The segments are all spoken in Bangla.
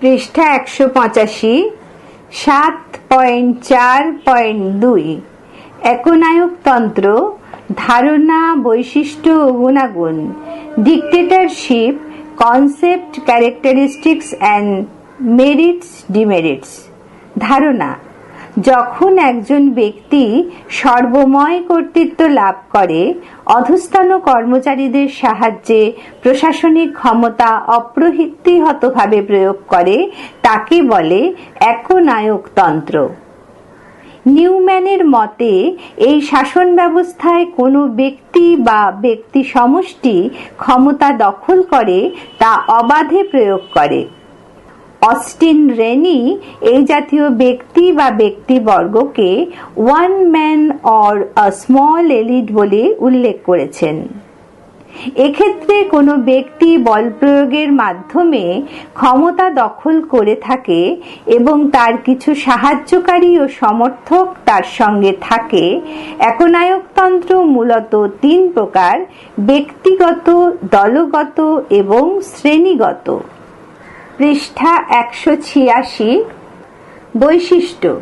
পৃষ্ঠা একশো পঁচাশি, সাত পয়েন্ট চার পয়েন্ট দুই। একনায়কতন্ত্র ধারণা, বৈশিষ্ট্য ও গুণাগুণ dictatorship concept characteristics and merits demerits ধারণা, যখন একজন ব্যক্তি সর্বময় কর্তৃত্ব লাভ করে অধস্থান কর্মচারীদের সাহায্যে প্রশাসনিক ক্ষমতা অপ্রতিহতভাবে প্রয়োগ করে, তাকে বলে একনায়কতন্ত্র নিউম্যানের মতে, এই শাসন ব্যবস্থায় কোনো ব্যক্তি বা ব্যক্তি সমষ্টি ক্ষমতা দখল করে, তা অবাধে প্রয়োগ করে। অস্টিন রেনি এই জাতীয় ব্যক্তি বা ব্যক্তিবর্গকে one man or a small elite বলে উল্লেখ করেছেন। এক্ষেত্রে কোনো ব্যক্তি বল প্রয়োগের মাধ্যমে ক্ষমতা দখল করে থাকে এবং তার কিছু সাহায্যকারী ও সমর্থক তার সঙ্গে থাকে, একনায়কতন্ত্র মূলত তিন প্রকার, ব্যক্তিগত, দলগত এবং শ্রেণীগত। পৃষ্ঠা একশো ছিয়াশি। বৈশিষ্ট্য,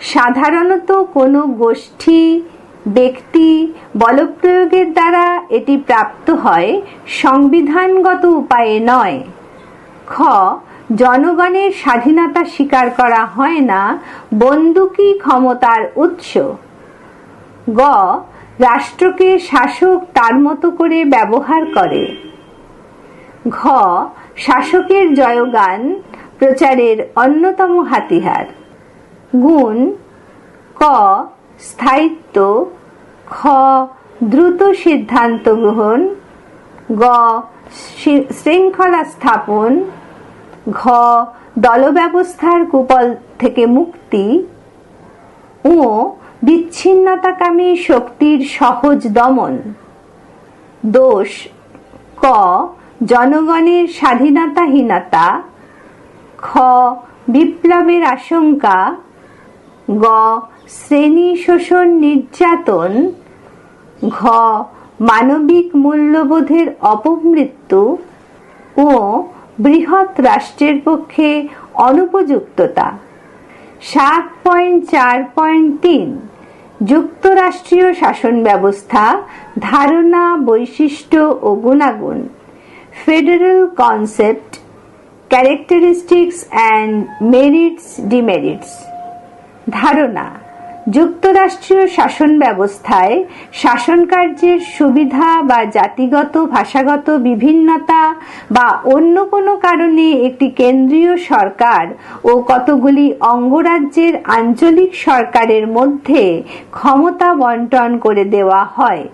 সাধারণত কোনো গোষ্ঠী, ব্যক্তি, বলপ্রয়োগের দ্বারা এটি প্রাপ্ত হয় সংবিধানগত উপায়ে নয়। খ, জনগণের স্বাধীনতা স্বীকার করা হয় না বন্দুকি ক্ষমতার উৎস। গ, রাষ্ট্রকে শাসক তার মতো করে ব্যবহার করে। ঘ শাসকের জয়গান প্রচারের অন্যতম হাতিয়ার গুণ, ক, স্থায়িত্ব, খ, দ্রুত সিদ্ধান্ত গ্রহণ, গ শৃঙ্খলা স্থাপন, ঘ, দলব্যবস্থার কুপল থেকে মুক্তি ও বিচ্ছিন্নতাকামী শক্তির সহজ দমন। দোষ, ক জনগণের স্বাধীনতাহীনতা, খ, বিপ্লবের আশঙ্কা, গ, শ্রেণি শোষণ নির্যাতন, ঘ, মানবিক মূল্যবোধের অপমৃত্যু ও বৃহৎ রাষ্ট্রের পক্ষে অনুপযুক্ততা। সাত পয়েন্ট চার পয়েন্ট তিন, যুক্তরাষ্ট্রীয় শাসন ব্যবস্থা, ধারণা, বৈশিষ্ট্য ও গুণাগুণ। Federal concept characteristics and merits demerits ধারণা, যুক্তরাষ্ট্রীয় শাসন ব্যবস্থায় শাসন কার্যের সুবিধা বা জাতিগত, ভাষাগত বিভিন্নতা বা অন্য কোনো কারণে একটি কেন্দ্রীয় সরকার ও কতগুলি অঙ্গরাজ্যের আঞ্চলিক সরকারের মধ্যে ক্ষমতা বন্টন করে দেওয়া হয়।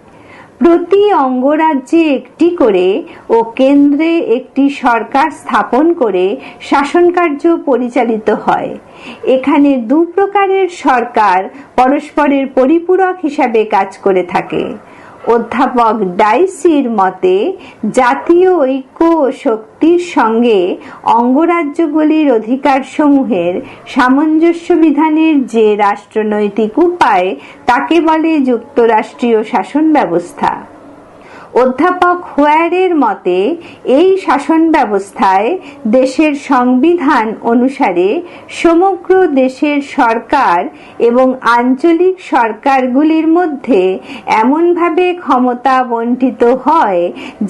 প্রতি অঙ্গরাজ্যে একটি করে ও কেন্দ্রে একটি সরকার স্থাপন করে শাসনকার্য পরিচালিত হয়। এখানে দু প্রকারের সরকার পরস্পরের পরিপূরক হিসাবে কাজ করে থাকে। অধ্যাপক ডাইসির মতে, জাতীয় ঐক্য ও শক্তির সঙ্গে অঙ্গরাজ্যগুলির অধিকারসমূহের সামঞ্জস্য বিধানের যে রাষ্ট্রনৈতিক উপায়, তাকে বলে যুক্তরাষ্ট্রীয় শাসন ব্যবস্থা। অধ্যাপক হোয়ারের মতে, এই শাসন ব্যবস্থায় দেশের সংবিধান অনুসারে সমগ্র দেশের সরকার এবং আঞ্চলিক সরকারগুলির মধ্যে এমনভাবে ক্ষমতা বন্টিত হয়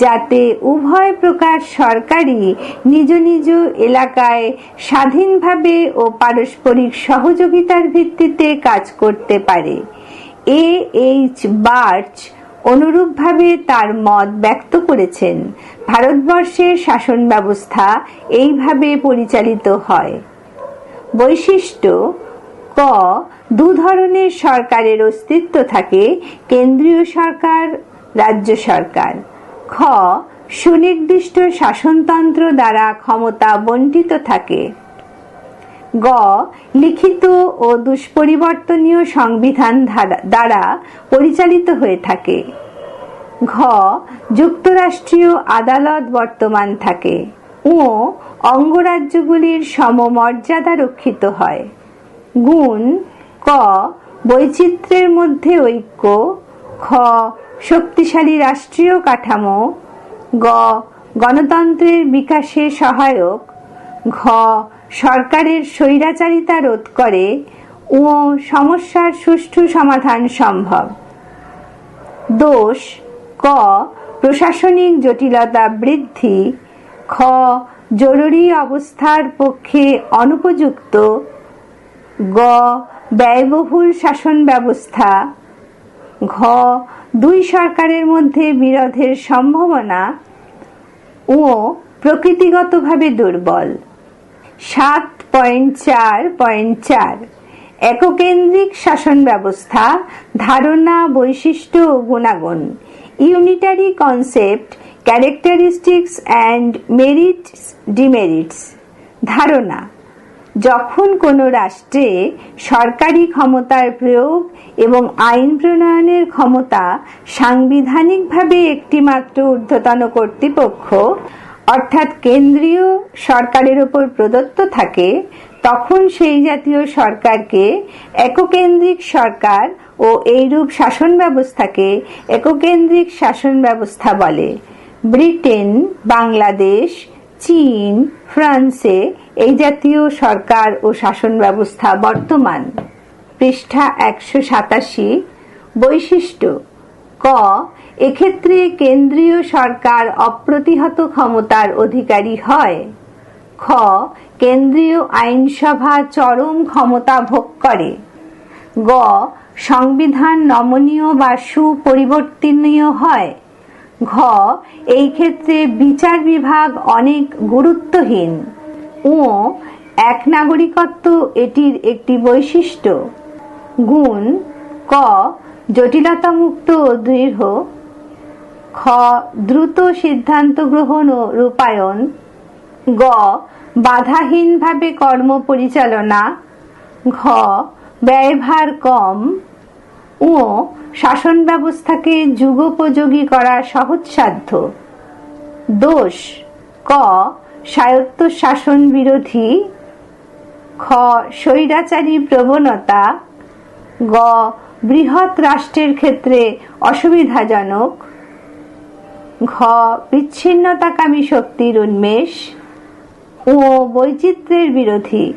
যাতে উভয় প্রকার সরকারই নিজ নিজ এলাকায় স্বাধীনভাবে ও পারস্পরিক সহযোগিতার ভিত্তিতে কাজ করতে পারে। এ এইচ বার্চ অনুরূপভাবে তার মত ব্যক্ত করেছেন। ভারতবর্ষের শাসন ব্যবস্থা এইভাবে পরিচালিত হয়। বৈশিষ্ট্য, ক, দু ধরনের সরকারের অস্তিত্ব থাকে, কেন্দ্রীয় সরকার, রাজ্য সরকার। খ, সুনির্দিষ্ট শাসনতন্ত্র দ্বারা ক্ষমতা বন্টিত থাকে। গ, লিখিত ও দুষ্পরিবর্তনীয় সংবিধান দ্বারা পরিচালিত হয়ে থাকে। ঘ, যুক্তরাষ্ট্রীয় আদালত বর্তমান থাকে ও অঙ্গরাজ্যগুলির সমমর্যাদা রক্ষিত হয়। গুণ, ক, বৈচিত্র্যের মধ্যে ঐক্য, খ, শক্তিশালী রাষ্ট্রীয় কাঠামো, গ, গণতন্ত্রের বিকাশে সহায়ক, ঘ সরকারের স্বৈরাচারিতা রোধ করে ও সমস্যার সুষ্ঠু সমাধান সম্ভব। দোষ, ক, প্রশাসনিক জটিলতা বৃদ্ধি, খ, জরুরি অবস্থার পক্ষে অনুপযুক্ত, গ, ব্যয়বহুল শাসন ব্যবস্থা, ঘ, দুই সরকারের মধ্যে বিরোধের সম্ভাবনা ও প্রকৃতিগতভাবে দুর্বল। সাত পয়েন্ট চার পয়েন্ট চার। এককেন্দ্রিক শাসন ব্যবস্থা ধারণা, বৈশিষ্ট্য গুণাগুণ। Unitary concept characteristics and merits demerits ধারণা, যখন কোনো রাষ্ট্রে সরকারি ক্ষমতার প্রয়োগ এবং আইন প্রণয়নের ক্ষমতা সাংবিধানিকভাবে একটিমাত্র ঊর্ধ্বতন কর্তৃপক্ষ অর্থাৎ কেন্দ্রীয় সরকারের ওপর প্রদত্ত থাকে, তখন সেই জাতীয় সরকারকে এককেন্দ্রিক সরকার ও এইরূপ শাসন ব্যবস্থাকে এককেন্দ্রিক শাসন ব্যবস্থা বলে। ব্রিটেন, বাংলাদেশ, চীন, ফ্রান্সে এই জাতীয় সরকার ও শাসন ব্যবস্থা বর্তমান। পৃষ্ঠা একশো সাতাশি, বৈশিষ্ট্য, ক এক্ষেত্রে কেন্দ্রীয় সরকার অপ্রতিহত ক্ষমতার অধিকারী হয়। খ, কেন্দ্রীয় আইনসভা চরম ক্ষমতা ভোগ করে। গ, সংবিধান নমনীয় বা সুপরিবর্তনীয় হয়। ঘ, এই ক্ষেত্রে বিচার বিভাগ অনেক গুরুত্বহীন। ও এক নাগরিকত্ব এটির একটি বৈশিষ্ট্য। গুণ, ক, জটিলতামুক্ত ও দৃঢ়। খ, দ্রুত সিদ্ধান্ত গ্রহণ ও রূপায়ণ। গ, বাধাহীনভাবে কর্ম পরিচালনা। ঘ, ব্যয়ভার কম। ও শাসন ব্যবস্থাকে যুগোপযোগী করা সহজসাধ্য। দোষ, ক, স্বায়ত্ত শাসন বিরোধী। খ, স্বৈরাচারী প্রবণতা। গ, বৃহৎ রাষ্ট্রের ক্ষেত্রে অসুবিধাজনক। ঘ, বিচ্ছিন্নতাকামী শক্তির উন্মেষ ও বৈচিত্র্যের বিরোধী।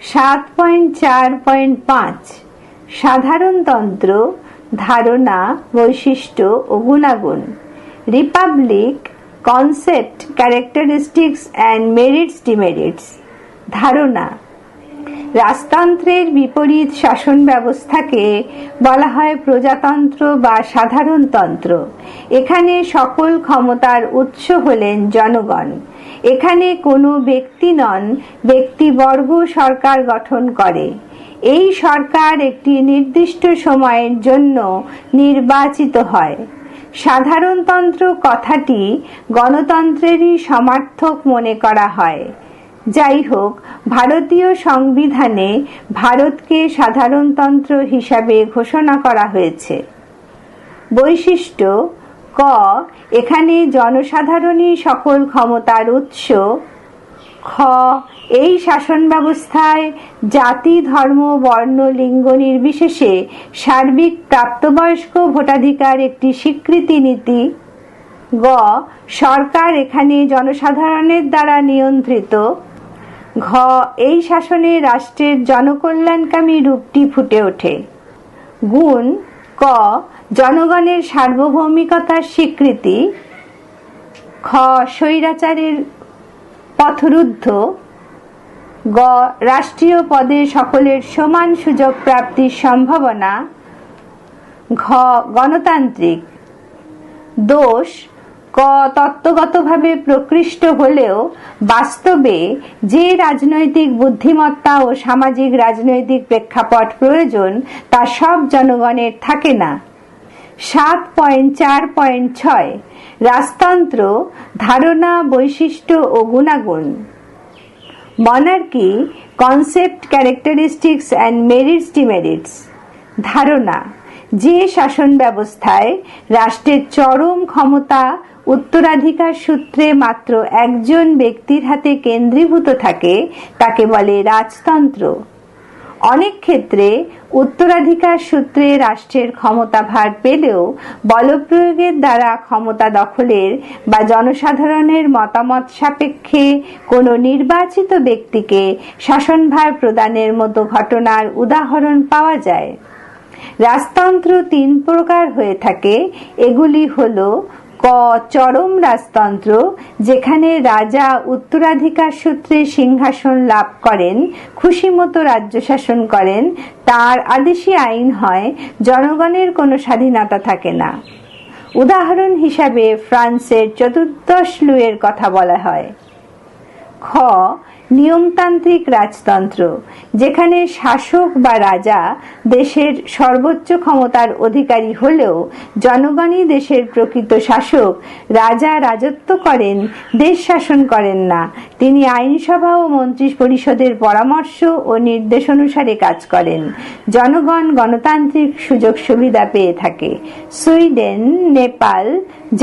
সাত পয়েন্ট চার পয়েন্ট পাঁচ সাধারণতন্ত্র ধারণা, বৈশিষ্ট্য ও গুণাগুণ। Republic concept, characteristics and merits demerits, ধারণা। রাজতন্ত্রের বিপরীত শাসন ব্যবস্থাকে বলা হয় প্রজাতন্ত্র বা সাধারণতন্ত্র এখানে সকল ক্ষমতার উৎস হলেন জনগণ। এখানে কোনো ব্যক্তি নন, ব্যক্তিবর্গ সরকার গঠন করে। এই সরকার একটি নির্দিষ্ট সময়ের জন্য নির্বাচিত হয়। সাধারণতন্ত্র কথাটি গণতন্ত্রেরই সমার্থক মনে করা হয়। যাই হোক ভারতীয় সংবিধানে ভারতকে সাধারণতন্ত্র হিসাবে ঘোষণা করা হয়েছে। বৈশিষ্ট্য, ক, এখানে জনসাধারণই সকল ক্ষমতার উৎস। খ, এই শাসন ব্যবস্থায় জাতি, ধর্ম, বর্ণ, লিঙ্গ নির্বিশেষে সার্বিক প্রাপ্তবয়স্ক ভোটাধিকার একটি স্বীকৃতি নীতি। গ, সরকার এখানে জনসাধারণের দ্বারা নিয়ন্ত্রিত। ঘ, এই শাসনে রাষ্ট্রের জনকল্যাণকামী রূপটি ফুটে ওঠে। গুণ, ক, জনগণের সার্বভৌমিকতার স্বীকৃতি। খ, স্বৈরাচারের পথরুদ্ধ। গ, রাষ্ট্রীয় পদে সকলের সমান সুযোগ প্রাপ্তির সম্ভাবনা। ঘ, গণতান্ত্রিক। দোষ তত্ত্বগতভাবে প্রকৃষ্ট হলেও বাস্তবে যে রাজনৈতিক বুদ্ধিমত্তা ও সামাজিক রাজনৈতিক প্রেক্ষাপট প্রয়োজন, তা সব জনগণের থাকে না। সাত পয়েন্ট চার পয়েন্ট ছয়, রাজতন্ত্র, ধারণা, বৈশিষ্ট্য ও গুণাগুণ। Monarchy, concept characteristics and merits demerits ধারণা, যে শাসন ব্যবস্থায় রাষ্ট্রের চরম ক্ষমতা উত্তরাধিকার সূত্রে মাত্র একজন ব্যক্তির হাতে কেন্দ্রীভূত থাকে, তাকে বলে রাজতন্ত্র। অনেক ক্ষেত্রে উত্তরাধিকার সূত্রে রাষ্ট্রের ক্ষমতা ভার পেলেও বলপ্রয়োগের দ্বারা ক্ষমতা দখলের বা জনসাধারণের মতামত সাপেক্ষে কোনো নির্বাচিত ব্যক্তিকে শাসনভার প্রদানের মতো ঘটনার উদাহরণ পাওয়া যায়। রাজতন্ত্র তিন প্রকার হয়ে থাকে। এগুলি হল ক চরম রাজতন্ত্র, যেখানে রাজা উত্তরাধিকার সূত্রে সিংহাসন লাভ করেন খুশি মতো রাজ্য শাসন করেন, তার আদেশী আইন হয়, জনগণের কোনো স্বাধীনতা থাকে না। উদাহরণ হিসাবে ফ্রান্সের চতুর্দশ লুয়ের কথা বলা হয়। খ নিয়মতান্ত্রিক রাজতন্ত্র, যেখানে শাসক বা রাজা দেশের সর্বোচ্চ ক্ষমতার অধিকারী হলেও জনগণই দেশের প্রকৃত শাসক, রাজা রাজত্ব করেন, দেশ শাসন করেন না। তিনি আইনসভা ও মন্ত্রী পরিষদের পরামর্শ ও নির্দেশ অনুসারে কাজ করেন। জনগণ গণতান্ত্রিক সুযোগ সুবিধা পেয়ে থাকে। সুইডেন, নেপাল,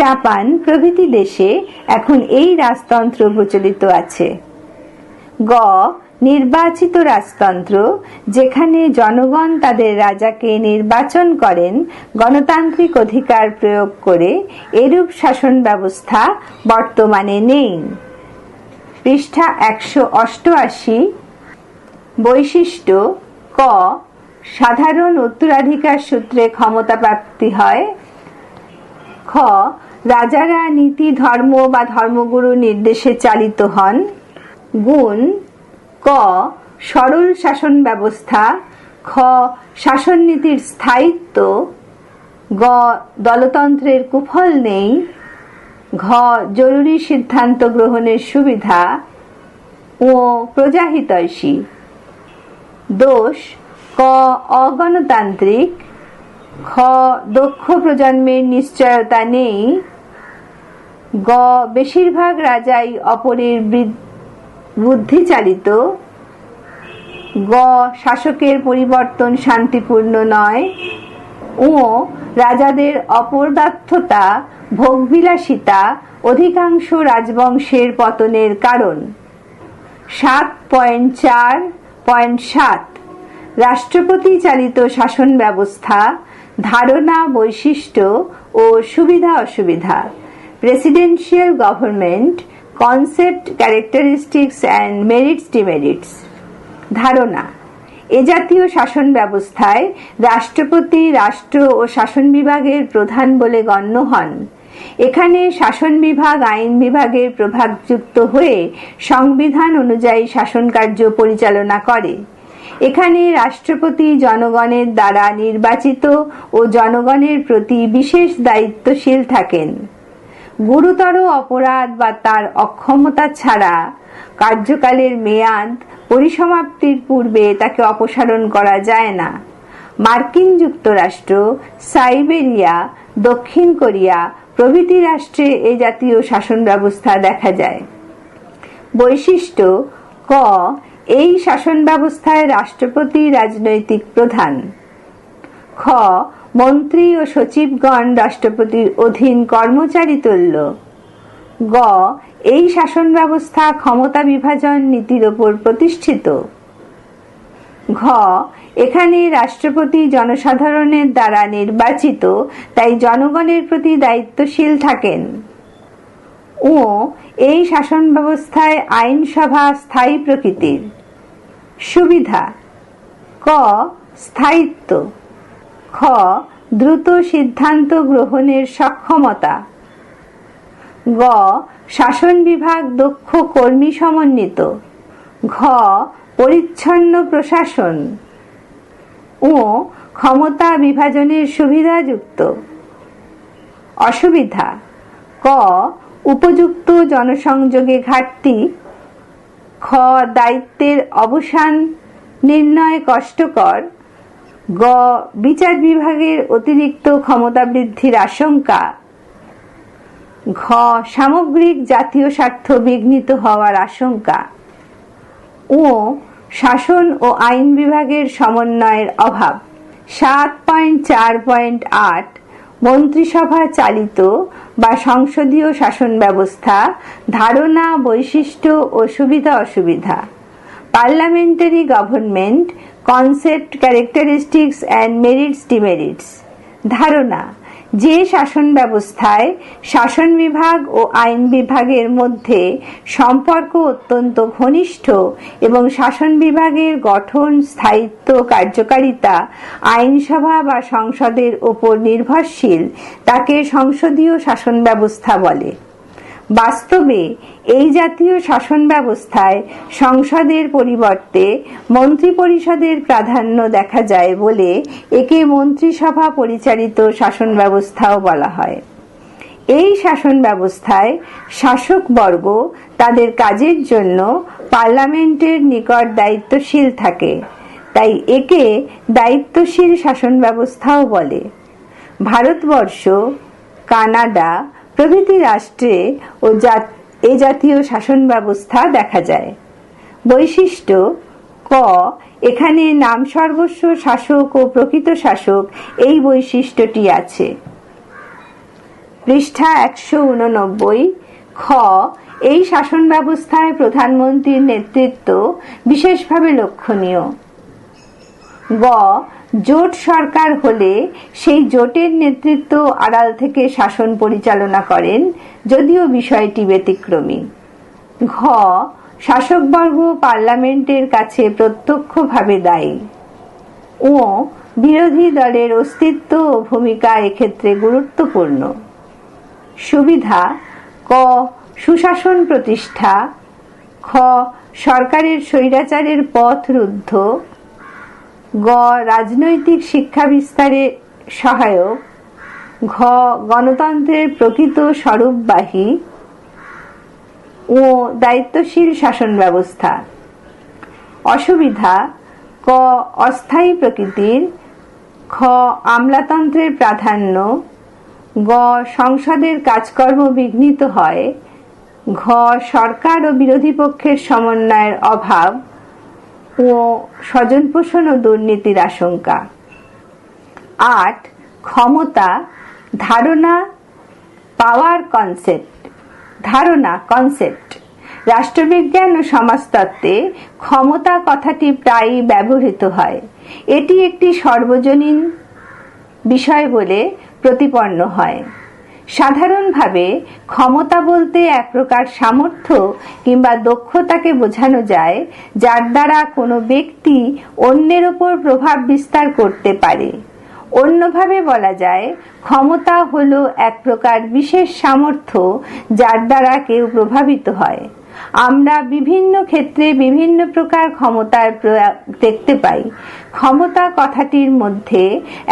জাপান প্রভৃতি দেশে এখন এই রাজতন্ত্র প্রচলিত আছে। গ, নির্বাচিত রাজতন্ত্র, যেখানে জনগণ তাদের রাজাকে নির্বাচন করেন, গণতান্ত্রিক অধিকার প্রয়োগ করে, এরূপ শাসন ব্যবস্থা বর্তমানে নেই। পৃষ্ঠা একশো অষ্টআশি। বৈশিষ্ট্য, ক, সাধারণ উত্তরাধিকার সূত্রে ক্ষমতা প্রাপ্তি হয়। খ, রাজারা নীতি, ধর্ম বা ধর্মগুরু নির্দেশে চালিত হন। গুণ, ক, সরল শাসন ব্যবস্থা, খ শাসননীতির স্থায়িত্ব, গ, দলতন্ত্রের কুফল নেই, ঘ, জরুরি সিদ্ধান্ত গ্রহণের সুবিধা ও প্রজাহিতৈষী। দোষ, ক, অগণতান্ত্রিক, খ, দক্ষ প্রজন্মের নিশ্চয়তা নেই, গ, বেশিরভাগ রাজাই অপরের বুদ্ধি চালিত গ, শাসকের পরিবর্তন শান্তিপূর্ণ নয় ও রাজাদের অপদার্থতা, ভোগবিলাসিতা অধিকাংশ রাজবংশের পতনের কারণ। সাত পয়েন্ট চার, পয়েন্ট সাত, রাষ্ট্রপতি চালিত শাসন ব্যবস্থা, ধারণা, বৈশিষ্ট্য ও সুবিধা অসুবিধা presidential government concept characteristics and merits demerits ধারণা, এ জাতীয় শাসন ব্যবস্থায় রাষ্ট্রপতি, রাষ্ট্র ও শাসন বিভাগের প্রধান বলে গণ্য হন। এখানে শাসন বিভাগ, আইন বিভাগের প্রভাবযুক্ত হয়ে সংবিধান অনুযায়ী শাসন কার্য পরিচালনা করে। এখানে রাষ্ট্রপতি জনগণের দ্বারা নির্বাচিত ও জনগণের প্রতি বিশেষ দায়িত্বশীল থাকেন। গুরুতর অপরাধ বা তার অক্ষমতা ছাড়া কার্যকালের মেয়াদ পরিসমাপ্তির পূর্বে তাকে অপসারণ করা যায় না। মার্কিন যুক্তরাষ্ট্র, সাইবেরিয়া, দক্ষিণ কোরিয়া প্রভৃতি রাষ্ট্রে এ জাতীয় শাসন ব্যবস্থা দেখা যায়। বৈশিষ্ট্য, ক, এই শাসন ব্যবস্থায় রাষ্ট্রপতি রাজনৈতিক প্রধান। খ মন্ত্রী ও সচিবগণ রাষ্ট্রপতির অধীন কর্মচারী তুল্য। গ, এই শাসন ব্যবস্থা ক্ষমতা বিভাজন নীতির ওপর প্রতিষ্ঠিত। ঘ, এখানে রাষ্ট্রপতি জনসাধারণের দ্বারা নির্বাচিত, তাই জনগণের প্রতি দায়িত্বশীল থাকেন। ও এই শাসন ব্যবস্থায় আইনসভা স্থায়ী প্রকৃতির। সুবিধা, ক, স্থায়িত্ব। খ, দ্রুত সিদ্ধান্ত গ্রহণের সক্ষমতা। গ, শাসন বিভাগ দক্ষ কর্মী সমন্বিত। ঘ, পরিচ্ছন্ন প্রশাসন। ও ক্ষমতা বিভাজনের সুবিধাযুক্ত। অসুবিধা, ক, উপযুক্ত জনসংযোগে ঘাটতি। খ, দায়িত্বের অবসান নির্ণয় কষ্টকর। গ, বিচার বিভাগের অতিরিক্ত ক্ষমতা বৃদ্ধির আশঙ্কা। ঘ, সামগ্রিক জাতীয় স্বার্থ বিঘ্নিত হওয়ার আশঙ্কা। ও শাসন ও আইন বিভাগের সমন্বয়ের অভাব। সাত পয়েন্ট চার পয়েন্ট আট মন্ত্রিসভা চালিত বা সংসদীয় শাসন ব্যবস্থা, ধারণা, বৈশিষ্ট্য ও সুবিধা অসুবিধা parliamentary government concept characteristics and merits demerits ধারণা যে শাসন ব্যবস্থায় শাসন বিভাগ ও আইন বিভাগের মধ্যে সম্পর্ক অত্যন্ত ঘনিষ্ঠ এবং শাসন বিভাগের গঠন, স্থায়িত্ব, কার্যকারিতা, আইনসভা বা সংসদের ওপর নির্ভরশীল, তাকে সংসদীয় শাসন ব্যবস্থা বলে। বাস্তবে এই জাতীয় শাসন ব্যবস্থায় সংসদের পরিবর্তে মন্ত্রী পরিষদের প্রাধান্য দেখা যায় বলে একে মন্ত্রিসভা পরিচালিত শাসন ব্যবস্থাও বলা হয়। এই শাসন ব্যবস্থায় শাসকবর্গ তাদের কাজের জন্য পার্লামেন্টের নিকট দায়িত্বশীল থাকে, তাই একে দায়িত্বশীল শাসন ব্যবস্থাও বলে। ভারতবর্ষ, কানাডা প্রভৃতি রাষ্ট্রে ও এ জাতীয় শাসন ব্যবস্থা দেখা যায়। বৈশিষ্ট্য, ক, এখানে নাম সর্বস্ব শাসক ও প্রকৃত শাসক এই বৈশিষ্ট্যটি আছে। পৃষ্ঠা একশো উননব্বই, খ, এই শাসন ব্যবস্থায় প্রধানমন্ত্রীর নেতৃত্ব বিশেষভাবে লক্ষণীয়। গ জোট সরকার হলে সেই জোটের নেতৃত্ব আড়াল থেকে শাসন পরিচালনা করেন, যদিও বিষয়টি ব্যতিক্রমী। ঘ, শাসকবর্গ পার্লামেন্টের কাছে প্রত্যক্ষভাবে দায়ী। ও বিরোধী দলের অস্তিত্ব ও ভূমিকা এক্ষেত্রে গুরুত্বপূর্ণ। সুবিধা, ক, সুশাসন প্রতিষ্ঠা। খ, সরকারের স্বৈরাচারের পথ রুদ্ধ। গ, রাজনৈতিক শিক্ষা বিস্তারে সহায়ক। ঘ, গণতন্ত্রের প্রকৃত স্বরূপবাহী ও দায়িত্বশীল শাসন ব্যবস্থা। অসুবিধা, ক, অস্থায়ী প্রকৃতির। খ, আমলাতন্ত্রের প্রাধান্য। গ, সংসদের কাজকর্ম বিঘ্নিত হয়। ঘ, সরকার ও বিরোধী পক্ষের সমন্বয়ের অভাব। ও স্বজন পোষণ ও দুর্নীতির আশঙ্কা। আট, ক্ষমতা, ধারণা পাওয়ার কনসেপ্ট ধারণা কনসেপ্ট রাষ্ট্রবিজ্ঞান ও সমাজতত্ত্বে ক্ষমতা কথাটি প্রায়ই ব্যবহৃত হয়। এটি একটি সর্বজনীন বিষয় বলে প্রতিপন্ন হয়। সাধারণভাবে ক্ষমতা বলতে এক প্রকার সামর্থ্য কিংবা দক্ষতাকে বোঝানো যায়, যার দ্বারা কোনো ব্যক্তি অন্যের ওপর প্রভাব বিস্তার করতে পারে। অন্যভাবে বলা যায়, ক্ষমতা হলো এক প্রকার বিশেষ সামর্থ্য যার দ্বারা কেউ প্রভাবিত হয়। আমরা বিভিন্ন ক্ষেত্রে বিভিন্ন প্রকার ক্ষমতার দেখতে পাই। ক্ষমতা কথাটির মধ্যে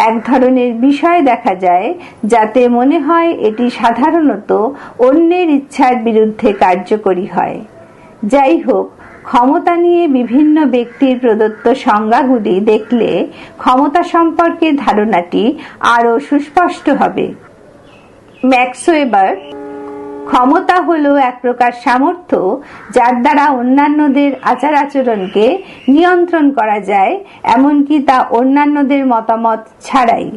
এক ধরনের বিষয় দেখা যায়, যাতে মনে হয় এটি সাধারণত অন্যের ইচ্ছার বিরুদ্ধে কার্যকরী হয়। যাই হোক, ক্ষমতা নিয়ে বিভিন্ন ব্যক্তির প্রদত্ত সংজ্ঞাগুলি দেখলে ক্ষমতা সম্পর্কে ধারণাটি আরও সুস্পষ্ট হবে। ম্যাক্সওয়েবার ক্ষমতা হলো এক প্রকার সামর্থ্য, যার দ্বারা অন্যান্যদের আচার আচরণকে নিয়ন্ত্রণ করা যায়, এমনকি তা অন্যান্যদের মতামত ছাড়াই।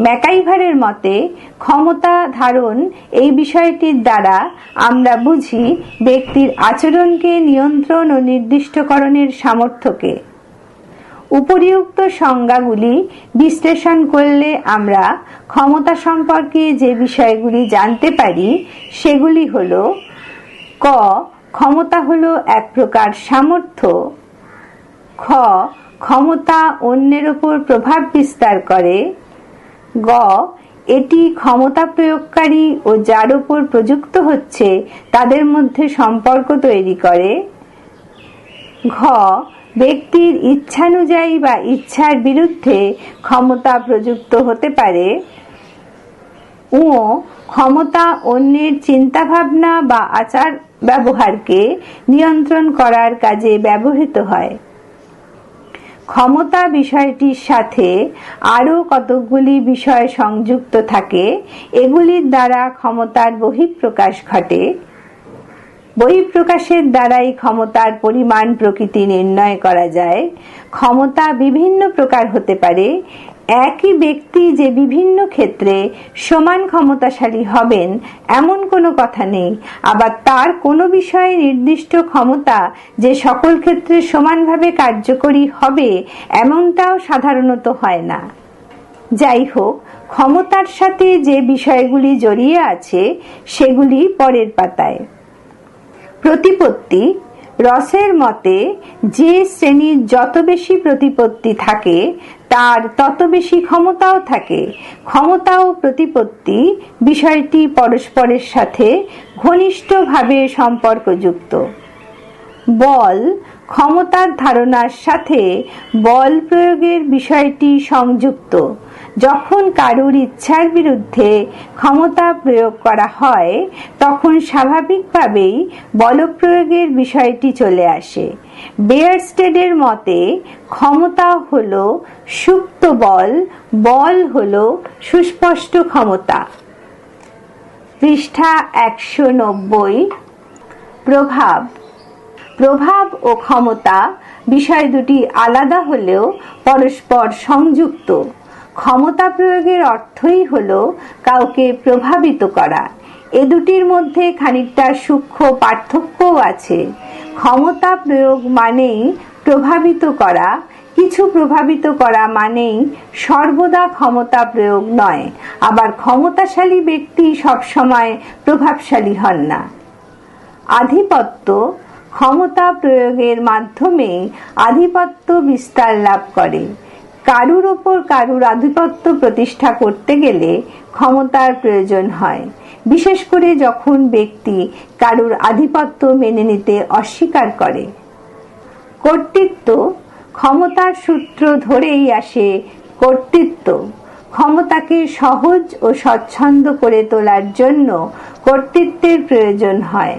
ম্যাকাইভারের মতে, ক্ষমতা ধারণ এই বিষয়টির দ্বারা আমরা বুঝি ব্যক্তির আচরণকে নিয়ন্ত্রণ ও নির্দিষ্টকরণের সামর্থ্যকে। উপরিউক্ত সংজ্ঞাগুলি বিশ্লেষণ করলে আমরা ক্ষমতা সম্পর্কে যে বিষয়গুলি জানতে পারি, সেগুলি হল ক, ক্ষমতা হল এক প্রকার সামর্থ্য। খ, ক্ষমতা অন্যের ওপর প্রভাব বিস্তার করে। গ, এটি ক্ষমতা প্রয়োগকারী ও যার উপর প্রযুক্ত হচ্ছে তাদের মধ্যে সম্পর্ক তৈরি করে। ঘ, ব্যক্তির ইচ্ছানুযায়ী বা ইচ্ছার বিরুদ্ধে ক্ষমতা প্রযুক্ত হতে পারে। ও ক্ষমতা অন্যের চিন্তাভাবনা বা আচার ব্যবহারকে নিয়ন্ত্রণ করার কাজে ব্যবহৃত হয়। ক্ষমতা বিষয়টির সাথে আরও কতকগুলি বিষয় সংযুক্ত থাকে, এগুলির দ্বারা ক্ষমতার বহিঃপ্রকাশ ঘটে। বহিঃপ্রকাশের দ্বারাই ক্ষমতার পরিমাণ প্রকৃতি নির্ণয় করা যায়। ক্ষমতা বিভিন্ন প্রকার হতে পারে। একই ব্যক্তি যে বিভিন্ন ক্ষেত্রে সমান ক্ষমতাশালী হবেন, এমন কোনো কথা নেই। আবার তার কোনো বিষয়ে নির্দিষ্ট ক্ষমতা যে সকল ক্ষেত্রে সমানভাবে কার্যকরী হবে, এমনটাও সাধারণত হয় না। যাই হোক ক্ষমতার সাথে যে বিষয়গুলি জড়িয়ে আছে, সেগুলি পরের পাতায়। প্রতিপত্তি রসের মতে যে শ্রেণির যত বেশি প্রতিপত্তি থাকে, তার তত বেশি ক্ষমতাও থাকে। ক্ষমতা ও প্রতিপত্তি বিষয়টি পরস্পরের সাথে ঘনিষ্ঠভাবে সম্পর্কযুক্ত। বল ক্ষমতার ধারণার সাথে বল প্রয়োগের বিষয়টি সংযুক্ত। যখন কারুর ইচ্ছার বিরুদ্ধে ক্ষমতা প্রয়োগ করা হয়, তখন স্বাভাবিকভাবেই বলপ্রয়োগের বিষয়টি চলে আসে। বেয়ারস্টেডের মতে, ক্ষমতা হল সুপ্ত বল বল হল সুস্পষ্ট ক্ষমতা। পৃষ্ঠা একশো নব্বই। প্রভাব। প্রভাব ও ক্ষমতা বিষয় দুটি আলাদা হলেও পরস্পর সংযুক্ত। ক্ষমতা প্রয়োগের অর্থই হল কাউকে প্রভাবিত করা। এ দুটির মধ্যে খানিকটা সূক্ষ্ম পার্থক্যও আছে। ক্ষমতা প্রয়োগ মানেই প্রভাবিত করা, কিছু প্রভাবিত করা মানেই সর্বদা ক্ষমতা প্রয়োগ নয়। আবার ক্ষমতাশালী ব্যক্তি সবসময় প্রভাবশালী হন না। আধিপত্য ক্ষমতা প্রয়োগের মাধ্যমে আধিপত্য বিস্তার লাভ করে। কারুর ওপর কারুর আধিপত্য প্রতিষ্ঠা করতে গেলে ক্ষমতার প্রয়োজন হয়। বিশেষ করে যখন ব্যক্তি কারুর আধিপত্য মেনে নিতে অস্বীকার করে। কর্তৃত্ব ক্ষমতার সূত্র ধরেই আসে কর্তৃত্ব। ক্ষমতাকে সহজ ও স্বচ্ছন্দ করে তোলার জন্য কর্তৃত্বের প্রয়োজন হয়।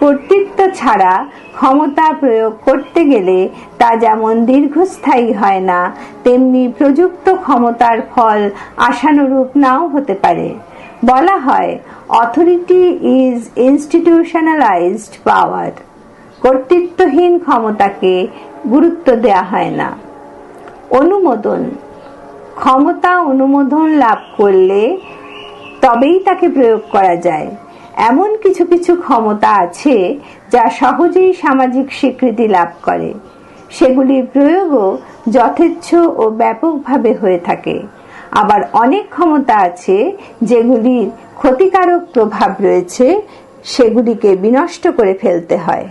কর্তৃত্ব ছাড়া ক্ষমতা প্রয়োগ করতে গেলে তা যেমন দীর্ঘস্থায়ী হয় না, তেমনি প্রযুক্ত ক্ষমতার ফল আশানুরূপ নাও হতে পারে। বলা হয় অথরিটি ইজ ইনস্টিটিউশনালাইজড পাওয়ার কর্তৃত্বহীন ক্ষমতাকে গুরুত্ব দেয়া হয় না। অনুমোদন। ক্ষমতা অনুমোদন লাভ করলে তবেই তাকে প্রয়োগ করা যায়। এমন কিছু কিছু ক্ষমতা আছে যা সহজেই সামাজিক স্বীকৃতি লাভ করে। সেগুলির প্রয়োগও যথেচ্ছ ও ব্যাপকভাবে হয়ে থাকে। আবার অনেক ক্ষমতা আছে যেগুলির ক্ষতিকারক প্রভাব রয়েছে, সেগুলিকে বিনষ্ট করে ফেলতে হয়।